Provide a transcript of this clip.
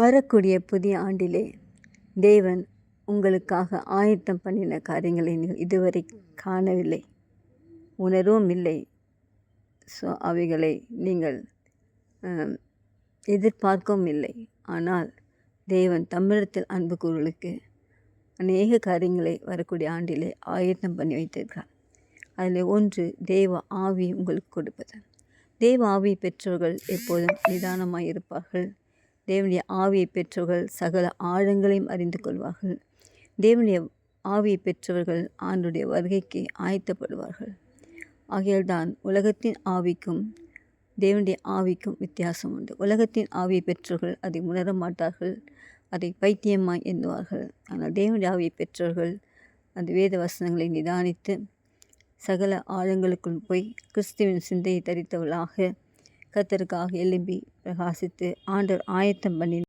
வரக்கூடிய புதிய ஆண்டிலே தேவன் உங்களுக்காக ஆயத்தம் பண்ணின காரியங்களை நீங்கள் இதுவரை காணவில்லை. உணர்வும் இல்லை. ஸோ அவைகளை நீங்கள் எதிர்பார்க்கவும் இல்லை. ஆனால் தேவன் தமிழத்தில் அன்பு கூறுகளுக்கு அநேக காரியங்களை வரக்கூடிய ஆண்டிலே ஆயத்தம் பண்ணி வைத்திருக்கிறார். அதில் ஒன்று தேவ ஆவி உங்களுக்கு கொடுப்பது. தேவ ஆவி பெற்றவர்கள் எப்போதும் நிதானமாக இருப்பார்கள். தேவனுடைய ஆவியை பெற்றவர்கள் சகல ஆழங்களையும் அறிந்து கொள்வார்கள். தேவனுடைய ஆவியை பெற்றவர்கள் ஆண்டுடைய வருகைக்கு ஆயத்தப்படுவார்கள். ஆகையால்தான் உலகத்தின் ஆவிக்கும் தேவனுடைய ஆவிக்கும் வித்தியாசம் உண்டு. உலகத்தின் ஆவியை பெற்றவர்கள் அதை உணர மாட்டார்கள் அதை பைத்தியமாய் எண்ணுவார்கள். ஆனால் தேவனுடைய ஆவியை பெற்றவர்கள் அந்த வேத வசனங்களை நிதானித்து சகல ஆழங்களுக்குள் போய் கிறிஸ்துவின் சிந்தையை தரித்தவளாக கத்தருக்காக எழும்பி பிரகாசித்து ஆண்டவர் ஆயத்தம் பண்ணி